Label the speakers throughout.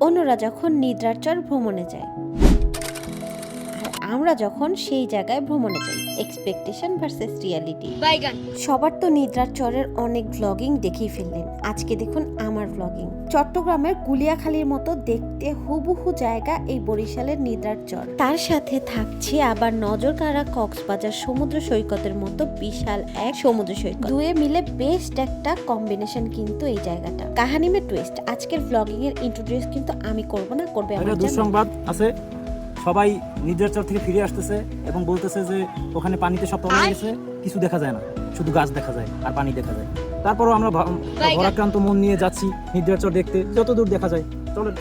Speaker 1: অন্যরা যখন নিদ্রাচর ভ্রমণে যায়। আমরা যখন সেই জায়গায় ভ্রমণে যাই এক্সপেকটেশন ভার্সেস রিয়ালিটি
Speaker 2: বাইগান
Speaker 1: সবার তো নিদ্রার চরের অনেক ব্লগিং দেখেই ফেললেন। আজকে দেখুন আমার ব্লগিং চট্টগ্রামের গুলিয়াখালীর মতো দেখতে হুবহু জায়গা এই বরিশালের নিদ্রার চর। তার সাথে থাকছে আবার নজর কাড়া কক্সবাজার সমুদ্র সৈকতের মতো বিশাল এক সমুদ্র সৈকত। দুয়ে মিলে বেস্ট একটা কম্বিনেশন কিন্তু এই জায়গাটা। কাহানি মে টুইস্ট আজকের ব্লগিং এর ইন্ট্রোডিউস কিন্তু আমি করব না করবে আমার।
Speaker 3: দুঃসংবাদ আছে। সবাই নিজের চর থেকে ফিরে আসতেছে এবং বলতেছে যে ওখানে পানিতে সব তলা গেছে কিছু দেখা যায় না শুধু গাছ দেখা যায় আর পানি দেখা যায়। তারপরও আমরা ভরাক্রান্ত মন নিয়ে যাচ্ছি নিদ্রার চর দেখতে যত দূর দেখা যায় চলেন।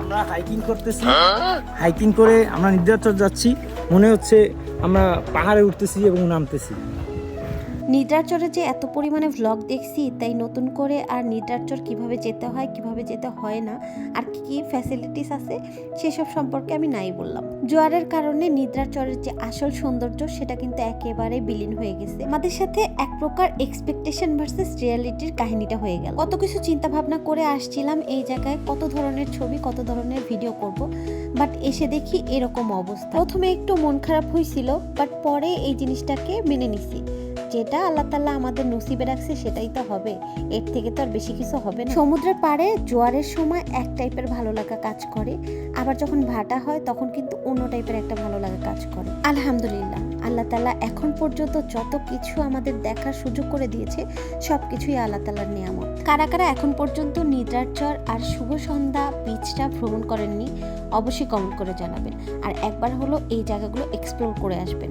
Speaker 3: আমরা হাইকিং করতেছি। হাইকিং করে আমরা নিদ্রার চর যাচ্ছি মনে হচ্ছে আমরা পাহাড়ে উঠতেছি এবং নামতেছি।
Speaker 1: নিদ্রার চরে যে এত পরিমাণে ভ্লগ দেখছি, তাই নতুন করে আর নিদ্রার চর কীভাবে যেতে হয়, কীভাবে যেতে হয় না, আর কি কি ফ্যাসিলিটিস আছে, সেসব সম্পর্কে আমি নাই বললাম। জোয়ারের কারণে নিদ্রাচরের যে আসল সৌন্দর্য, সেটা কিন্তু একেবারে বিলীন হয়ে গেছে। আমাদের সাথে এক প্রকার এক্সপেকটেশন ভার্সেস রিয়ালিটির কাহিনীটা হয়ে গেল। কত কিছু চিন্তা ভাবনা করে আসছিলাম এই জায়গায়, কত ধরনের ছবি, কত ধরনের ভিডিও করব বাট এসে দেখি এরকম অবস্থা। প্রথমে একটু মন খারাপ হয়েছিল বাট পরে এই জিনিসটাকে মেনে নিছি। যেটা আল্লাহ তাল্লাহ আমাদের নসিবে রাখছে সেটাই তো হবে। এর থেকে তো আর বেশি কিছু হবে না। সমুদ্রের পাড়ে জোয়ারের সময় এক টাইপের ভালো লাগা কাজ করে, আবার যখন ভাটা হয় তখন কিন্তু অন্য টাইপের একটা ভালো লাগা কাজ করে। আলহামদুলিল্লাহ, আল্লাহ তাল্লাহ এখন পর্যন্ত যত কিছু আমাদের দেখার সুযোগ করে দিয়েছে সব কিছুই আল্লাহ তাল্লাহর নিয়ামত। কারা কারা এখন পর্যন্ত নিদ্রার চর আর শুভ সন্ধ্যা বিচটা ভ্রমণ করেননি, অবশ্যই কমেন্ট করে জানাবেন। আর একবার হলো এই জায়গাগুলো এক্সপ্লোর করে আসবেন।